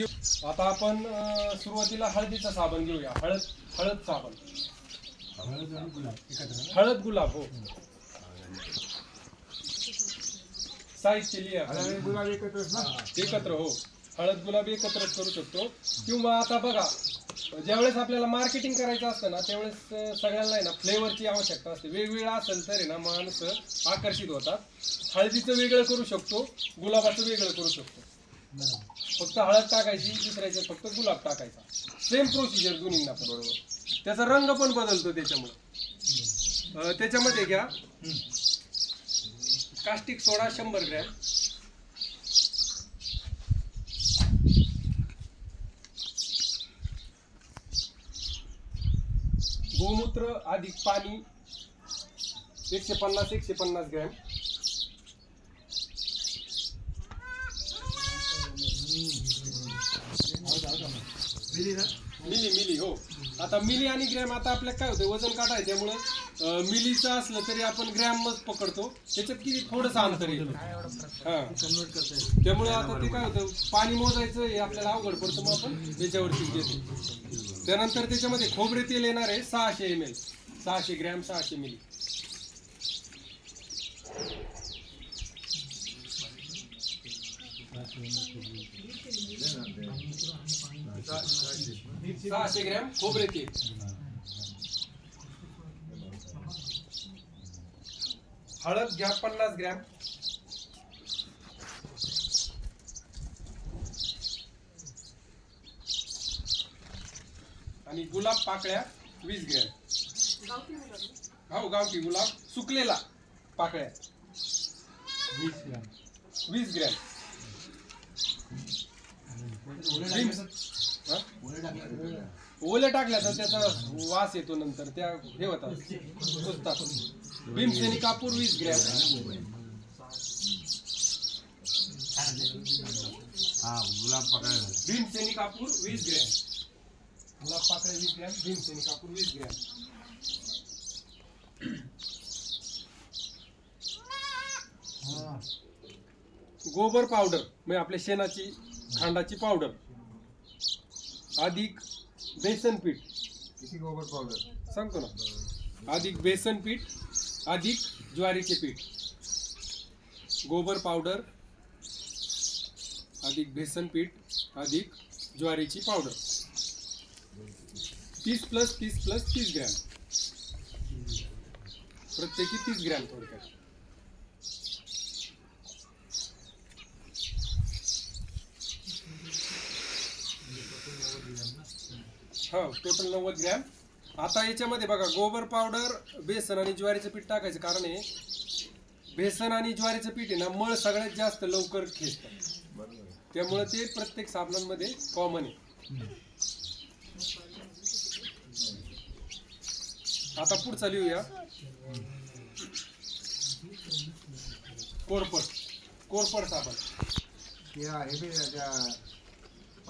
आता आपण सुरुवातीला हळदीचा साबण घेऊया. हळद हळद साबण. हळद गुलाब हो. साहित्य लिहा एकत्र हो. हळद गुलाब एकत्रच करू शकतो. किंवा आता बघा ज्यावेळेस आपल्याला मार्केटिंग करायचं असतं ना त्यावेळेस सगळ्यांना आहे ना फ्लेवरची आवश्यकता असते. वेगवेगळं असेल तर आहे ना माणसं आकर्षित होतात. हळदीचं वेगळं करू शकतो गुलाबाचं वेगळं करू शकतो. फक्त हळद टाकायची दुसऱ्याच्यात फक्त गुलाब टाकायचा. सेम प्रोसिजर दोन्हींना पण. बरोबर. त्याचा रंग पण बदलतो त्याच्यामुळे. अं, त्याच्यामध्ये घ्या. कास्टिक सोडा शंभर ग्रॅम. गोमूत्र अधिक पाणी एकशे पन्नास एकशे पन्नास ग्रॅम. मिली मिली हो. आता मिली आणि ग्रॅम आता आपल्या काय होतं वजन काढाय त्यामुळं अं, मिलीचं असलं तरी आपण ग्रॅमच पकडतो. त्याच्यात किती थोडंसं अंतर येईल हा. त्यामुळे आता ते काय होतं पाणी मोजायचं हे आपल्याला अवघड पडतं मग आपण त्याच्यावरती घेतो त्यानंतर त्याच्यामध्ये खोबरे तेल येणार आहे सहाशे एम एल सहाशे ग्रॅम सहाशे मिली. सहाशे ग्रॅम खोबरे तेल हळद घ्या पन्नास ग्रॅम आणि गुलाब पाकळ्या वीस ग्रॅम. हो गावठी गुलाब. सुकलेला पाकळ्या. वीस ग्रॅम. हा? ओल्या टाकल्या तर त्याचा वास येतो नंतर त्या हे होतात कुजतात भीमसेनी कापूर वीस ग्रॅम गुलाब पाकळ्या भीमसेनी कापूर वीस ग्रॅम गुलाब पाकळ्या वीस ग्रॅम भीमसेनी कापूर वीस ग्रॅम गोबर पावडर म्हणजे आपल्या शेणाची खांडाची पावडर. अधिक बेसन पीठ. किती गोबर पावडर? सांगतो ना. अधिक बेसन पीठ अधिक ज्वारीचे पीठ. गोबर पावडर अधिक बेसन पीठ अधिक ज्वारीची पावडर. तीस प्लस तीस प्लस तीस ग्रॅम. प्रत्येकी तीस ग्रॅम थोडक्यात. हो टोटल नव्वद ग्रॅम. आता याच्यामध्ये बघा गोबर पावडर बेसन आणि ज्वारीचं पीठ टाकायचं कारण आहे बेसन आणि ज्वारीचं पीठ आहे ना मळ सगळ्यात जास्त लवकर खेचतं त्यामुळे ते प्रत्येक साबणांमध्ये कॉमन आहे. आता पुढचा लिहूया. कोरपड कोरपड साबण. ते आहे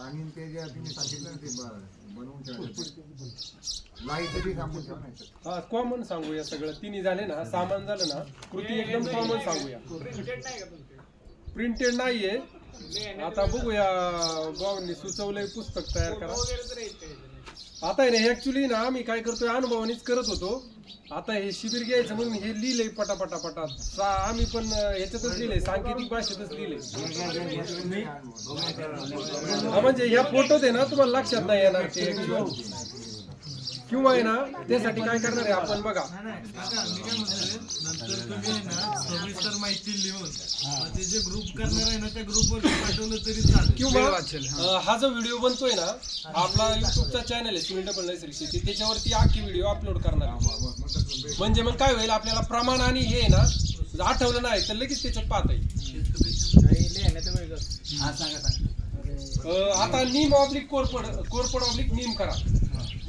पाणी आणि ते जे तुम्ही सांगितलं ना ते ब- बनवून ठेवायचं. लाइट बी सांगून ठेवा नाही तर. हा कॉमन सांगूया सगळं. तिन्ही झाले ना सामान झालं ना कृती एकदम कॉमन सांगूया. प्रिंटेड नाहीये. आता बघूया बाबांनी सुचवलंय पुस्तक तयार करा. आता आहे ना ऍक्च्युली ना आम्ही काय करतोय अनुभवानीच करत होतो. आता हे शिबिर घ्यायचं म्हणून हे लिहिलंय पटापटापटात. पटा सा- आम्ही पण ह्याच्यातच लिहिलंय सांकेतिक भाषेतच लिहिलंय. हा म्हणजे ह्या फोटोत आहे ना तुम्हाला लक्षात नाही येणार ते actual. किंवा आहे ना त्यासाठी काय करणार आहे आपण बघा. नंतर तुम्ही आहे ना सविस्तर माहिती लिहून मग ते जे ग्रुप करणार आहे ना त्या ग्रुपवर पाठवलं तरी चालेल. किंवा अं, हा जो व्हिडिओ बनतोय ना आपला युट्यूबचा चॅनल आहे सुनील डबल नैसर्गिक शेती. त्याच्यावरती आखी व्हिडिओ अपलोड करणार आहे. म्हणजे मग काय होईल आपल्याला प्रमाण आणि हे आहे ना जर आठवलं नाही तर लगेच त्याच्यात पाहता येईल. अं, आता नीम ऑब्लिक कोरपड कोरपड ऑब्लिक नीम करा.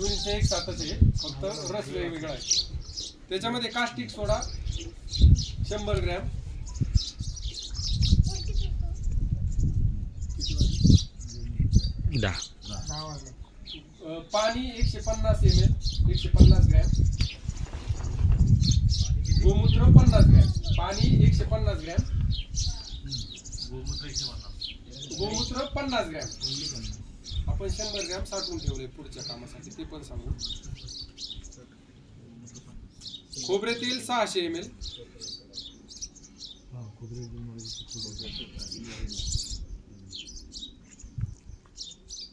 दोन्हीचं एक साथच आहे. फक्त रस वेगवेगळा आहे. त्याच्यामध्ये कास्टिक सोडा. शंभर ग्रॅम. अं, पाणी एकशे पन्नास एम एल एकशे पन्नास ग्रॅम. गोमूत्र पन्नास ग्रॅम. पाणी एकशे पन्नास ग्रॅम. गोमूत्र एकशे पन्नास. गोमूत्र पन्नास ग्रॅम. आपण शंभर ग्रॅम साठवून ठेवले पुढच्या कामासाठी ते पण सांगू. खोबरे तेल सहाशे एम एल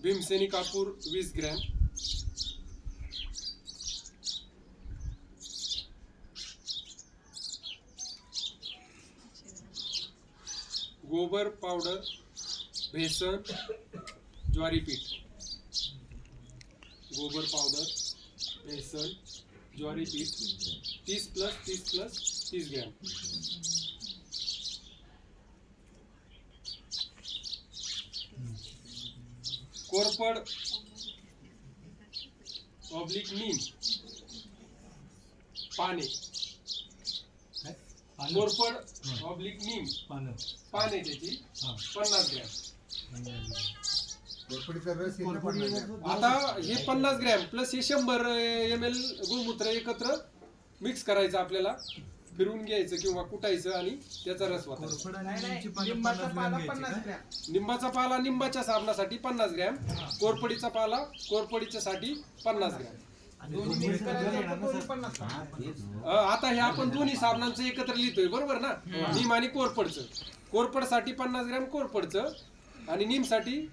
भीमसेनी कापूर वीस ग्रॅम. गोबर पावडर बेसन ज्वारी पीठ गोबर पावडर बेसन ज्वारी पीठ तीस प्लस तीस प्लस तीस ग्रॅम. कोरपड ऑब्लिक नीम पाने. कोरपड ऑब्लिक नीम पाने. त्याची पन्नास ग्रॅम. रस. आता हे पन्नास ग्रॅम प्लस हे शंभर एम एल गोमूत्र एकत्र मिक्स करायचं आपल्याला. फिरवून घ्यायचं किंवा कुटायचं आणि त्याचा रस वाटायचा. कोरफड आणि लिंबूची पानं पन्नास ग्रॅम घ्यायची का? निंबाचा पाला निंबाच्या साबणासाठी पन्नास ग्रॅम. कोरपडीचा पाला कोरपडीच्या साठी पन्नास ग्रॅम. अ, आता हे आपण दोन्ही साबणांचं एकत्र लिहितोय बरोबर ना? निम आणि कोरपडचं. कोरपडसाठी पन्नास ग्रॅम कोरपडचं आणि निमसाठी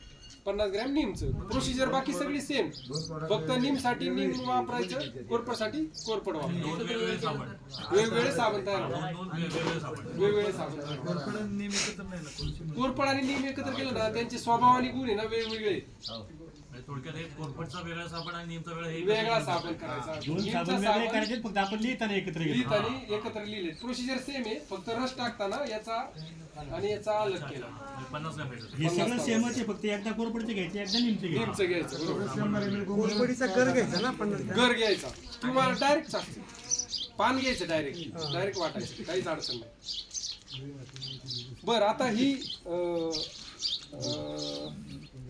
पन्नास ग्रॅम निमचं. प्रोसिजर बाकी सगळी सेम फक्त निमसाठी निम वापरायचं कोरपडसाठी कोरपड वापरायचं. वेगवेगळे साबण तयार. वेगवेगळे साबण. कोरपड आणि निम एकत्र केलं ना त्यांचे स्वभाव आणि गुण आहे ना वेगवेगळे. म्हणजे थोडक्यात एक कोरफडचा वेगळा साबण आणि नीमचा वेगळा हे वेगळा साबण करायचा. दोन निमचा साबण वेगळे साबण करायचे फक्त आपण लिहिताना एकत्र घेतो. लिहिताना एकत्र लिहिले. प्रोसिजर सेम आहे फक्त रस टाकताना याचा आणि याचा अलग केला. म्हणजे पन्नास ग्रॅम भेटत हे सगळं सेमच आहे फक्त एकदा कोरपडचे घ्यायचे एकदा निमचे घ्यायचे. निमचं घ्यायचं बरोबर. शंभर एम एल घर घ्यायचा किंवा डायरेक्ट पान घ्यायचं डायरेक्ट डायरेक्ट वाटायचं. काहीच अडचण नाही. बर आता ही अं, अं,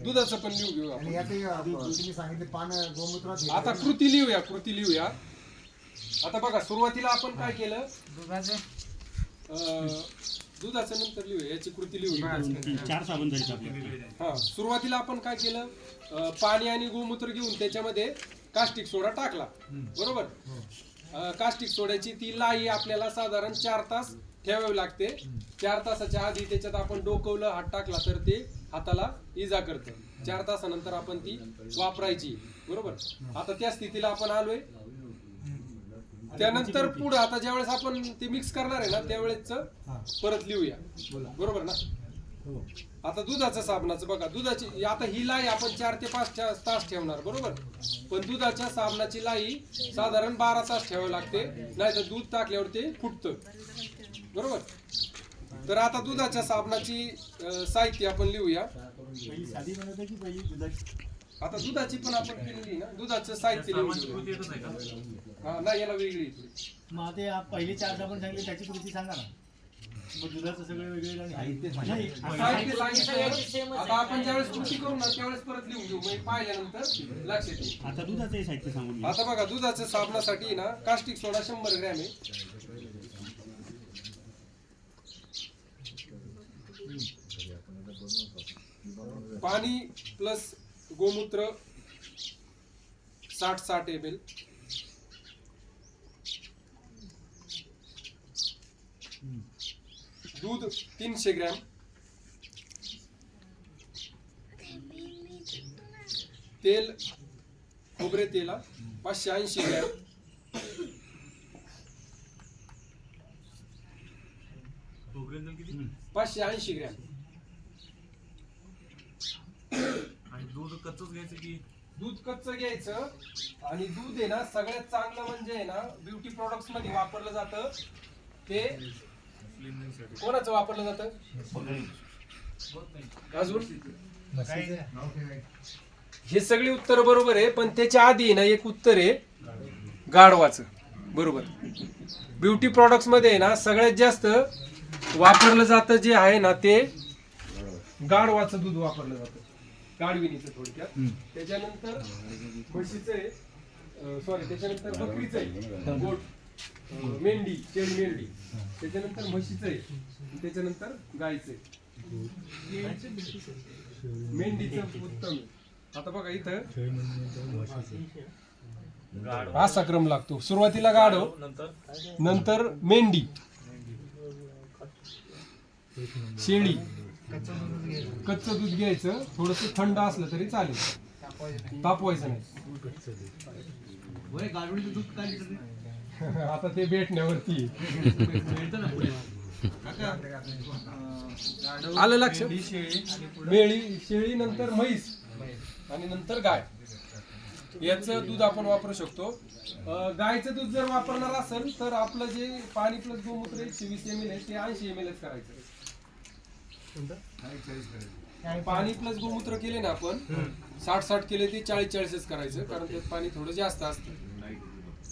दुधाचं पण लिहू घेऊ आपण. आणि यात अं, तुम्ही सांगितले पान गोमूत्रात हे आता कृती लिहूया कृती लिहूया. आता बघा सुरुवातीला आपण काय केलं? अं, दुधाचं नंतर लिहूया याची कृती लिहूया तीन, चार साबण झाले हा सुरुवातीला आपण काय केलं? अं, पाणी आणि गोमूत्र घेऊन त्याच्यामध्ये कास्टिक सोडा टाकला. बरोबर? अं, कास्टिक सोड्याची ती लाई आपल्याला साधारण चार तास ठेवावी लागते. चार तासाच्या आधी त्याच्यात आपण डोकवलं हात टाकला तर ते हाताला इजा करतं. चार तासानंतर आपण ती वापरायची. बरोबर? आता त्या स्थितीला आपण आलोय. त्यानंतर पुढे आता ज्यावेळेस आपण ते मिक्स करणार आहे ना त्यावेळेस परत लिहूया. बरोबर ना? आता दुधाचं साबणाचं बघा. दुधाची आता ही लाई आपण चार ते पाच तास ठेवणार बरोबर? पण दुधाच्या साबणाची लाई साधारण बारा तास ठेवावी लागते. नाही तर दूध टाकल्यावर ते फुटतं. बरोबर? तर आता दुधाच्या साबणाची साहित्य आपण लिहूया. आता दुधाची पण आपण केलेली ना? दुधाचं साहित्य हा नाही याला वेगळी. मग ते आप- पहिले चार साबण सांगितले त्याची कृती सांगा ना. मग दुधाचं सगळं वेगवेगळं नाही साहित्य सांगितलं. आता आपण ज्यावेळेस कृती करू ना त्यावेळेस परत लिहून घेऊ. म्हणजे पाहिल्यानंतर लक्षात येईल. आता दुधाचं साहित्य. आता बघा दुधाच्या साबणासाठी ना कास्टिक सोडा शंभर ग्रॅम आहे. पाणी प्लस गोमूत्र साठ साठ एम एल दूध तीनशे ग्रॅम. तेल खोबरे तेला पाचशे ऐंशी ग्रॅम. पाचशे ऐंशी ग्रॅम आणि दूध कच्चच घ्यायचं की दूध कच्चं घ्यायचं आणि दूध आहे ना सगळ्यात चांगलं म्हणजे आहे ना ब्युटी प्रोडक्ट्समध्ये वापरलं जातं. ते कोणाचं वापरलं जातं? अजून? हे सगळी उत्तर बरोबर आहे पण त्याच्या आधी ना एक उत्तर आहे गाढवाचं. बरोबर. ब्युटी प्रोडक्ट्समध्ये आहे ना सगळ्यात जास्त वापरलं जातं जे आहे ना ते गाढवाचं दूध वापरलं जातं. गाढविणीचं थोडक्यात. त्याच्यानंतर म्हशीचं आहे सॉरी त्याच्यानंतर बकरीचं आहे गोट मेंढी शेळी मेंढी. त्याच्यानंतर म्हशीचं आहे त्याच्यानंतर गायचं आहे. मेंढीचं उत्तम. आता बघा इथं असा क्रम लागतो. सुरुवातीला गाढव नंतर मेंढी शेळी. कच्चं दूध घ्यायचं. थोडस थंड असलं तरी चालेल. तापवायचं. नाही? आता ते भेटण्यावरती. आलं लक्षात मेळी शेळी नंतर म्हैस आणि नंतर गाय. याचं दूध आपण वापरू शकतो. गायचं दूध जर वापरणार असेल तर आपलं जे पाणी प्लस गोमूत्र एकशे वीस एम एल आहे ते ऐंशी एम एलच करायचं. पाणी प्लस गोमूत्र केले ना आपण साठ साठ केले ते चाळीस चाळीसच करायचं कारण त्यात पाणी थोडं जास्त असतं.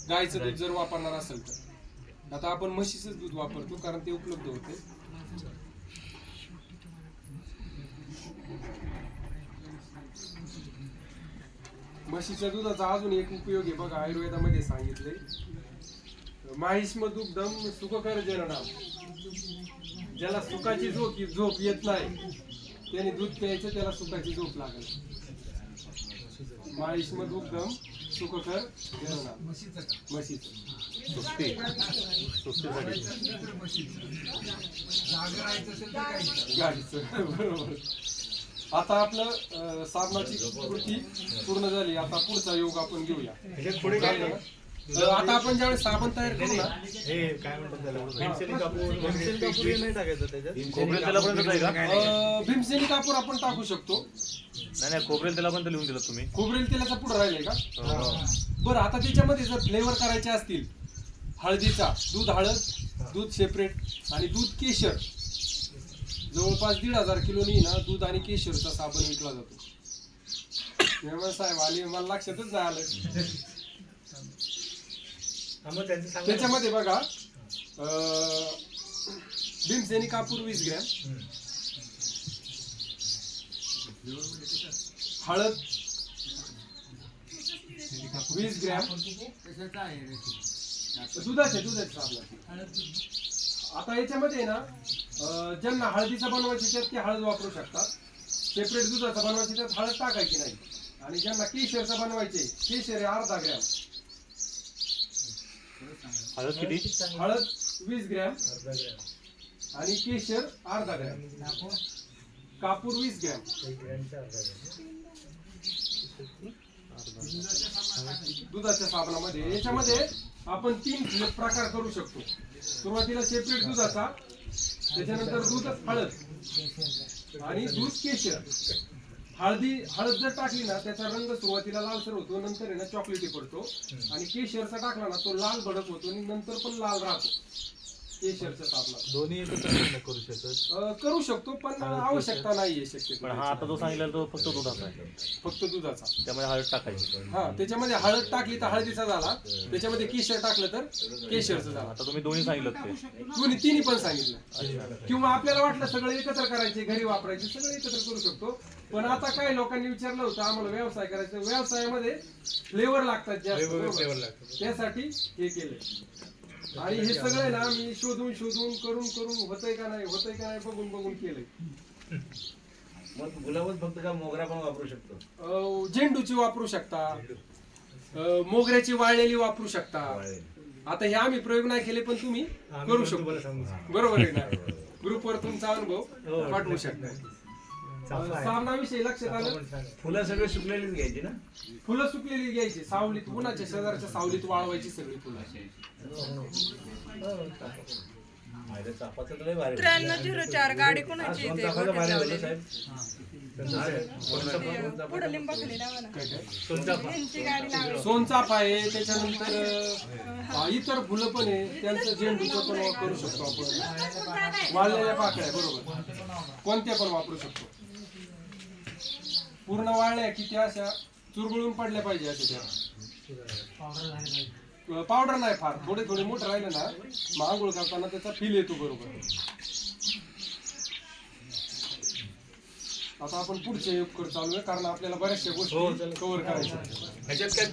गायचं दूध जर वापरणार असेल तर. आता आपण म्हशीचं दूध वापरतो कारण ते उपलब्ध होते. म्हशीच्या दुधाचा अजून एक उपयोग आहे बघा आयुर्वेदामध्ये सांगितलंय. माहिष्म दुग्धम सुखकर जननाम ज्याला सुखाची झोप झोप येत नाही त्याने दूध प्यायचं त्याला सुखाची झोप लागेल. माहिष्म दुग्धम सुखकर गाडीचं. बरोबर. आता आपलं साबणाची कृती पूर्ण झाली. आता पुढचा योग आपण घेऊया. आता आपण ज्यावेळेस साबण तयार करू ना खोबरेल तेला पण आहे का अं, भीमसेनी कापूर आपण टाकू शकतो. नाही नाही खोबरेल तेला पण लिहून दिलं तुम्ही. खोबरेल तेलाचा पुढं राहिलाय का? बरं आता त्याच्यामध्ये जर फ्लेवर करायचे असतील हळदीचा दूध हळद दूध सेपरेट आणि दूध केशर. जवळपास दीड हजार किलोनी ना दूध आणि केशरचा साबण विकला जातो. मेहमान साहेब आले मला लक्षातच नाही आलं. त्याच्यामध्ये बघा भीमसेनी कापूर वीस ग्रॅम. हळद वीस ग्रॅम. दुधाचे दुधाचे आता याच्यामध्ये आहे ना ज्यांना हळदीचा बनवायची त्यात ते हळद वापरू शकतात. सेपरेट दुधाचा बनवायचे त्यात हळद टाकायची नाही. आणि ज्यांना केशरचा बनवायचे केशर आहे अर्धा ग्रॅम. हळद किती? हळद वीस ग्रॅम. आणि केशर अर्धा ग्रॅम. कापूर वीस ग्रॅम. दुधाच्या साबणामध्ये. याच्यामध्ये आपण तीन प्रकार करू शकतो. सुरुवातीला सेपरेट दुधाचा. त्याच्यानंतर दूध हळद. आणि दूध केशर. हळदी हळद जर टाकली ना त्याचा रंग सुरुवातीला लालसर होतो नंतर आहे ना चॉकलेटी पडतो. आणि केशरचा टाकला ना तो लाल भडक होतो आणि नंतर पण लाल राहतो. केशरच्या साबणात दोन्ही एकत्र नाही करू शकत. अं, करू शकतो पण आवश्यकता नाहीये पण हा आता जो सांगितलेला तो फक्त दुधाचा आहे. फक्त दुधाचा. त्यामध्ये हळद टाकायची. हा त्याच्यामध्ये हळद टाकली तर हळदीचा झाला. त्याच्यामध्ये केशर टाकलं तर केशरचं झाला. आता तुम्ही दोन्ही सांगितलं ते. दोन्ही तिन्ही पण सांगितलं. किंवा आपल्याला वाटलं सगळं एकत्र करायचे घरी वापरायचे सगळं एकत्र करू शकतो. पण आता काय लोकांनी विचारलं होतं आम्हाला व्यवसाय करायचा. व्यवसायामध्ये फ्लेवर लागतात जास्त बरोबर? त्यासाठी हे केलंय. आणि हे सगळं ना मी शोधून शोधून करून करून होतंय का नाही होतंय का नाही बघून बघून केलंय. मग गुलाबच फक्त का मोगरा पण वापरू शकतो? अं, झेंडूची वापरू शकता. अं, मोगऱ्याची वाळलेली वापरू शकता. आता हे आम्ही प्रयोग नाही केले पण तुम्ही करू शकतो. बरोबर आहे ना? ग्रुपवर तुमचा अनुभव पाठवू शकता. अं, साबणाविषयी लक्षात आलं फुलं सगळे सुकलेलीच घ्यायची ना? फुलं सुकलेली घ्यायची. सावलीत उन्हाच्या शेजारच्या सावलीत वाळवायची सगळी फुलं. त्र्याण्णव झिरो चार गाडी कोणाची येते? पुढं लिंबाखाली लावा ना. त्यांची गाडी आहे. त्याच्यानंतर इतर फुलं पण आहे. त्यांचं झेंडूचं पण करू शकतो आपण. वाळलेल्या पाकळ्या बरोबर. कोणत्या पण वापरू शकतो. पूर्ण वाळल्या की त्या अशा चुरगळून पडल्या पाहिजे अशा त्या. पावडर नाही फार. थोडे थोडे मोठे राहिले ना मग आंघोळ करताना त्याचा फील येतो बरोबर. आता आपण पुढचे योग कर चालू आहे कारण आपल्याला बऱ्याचशा गोष्टी कव्हर करायच्या आहेत. ह्याच्यात काय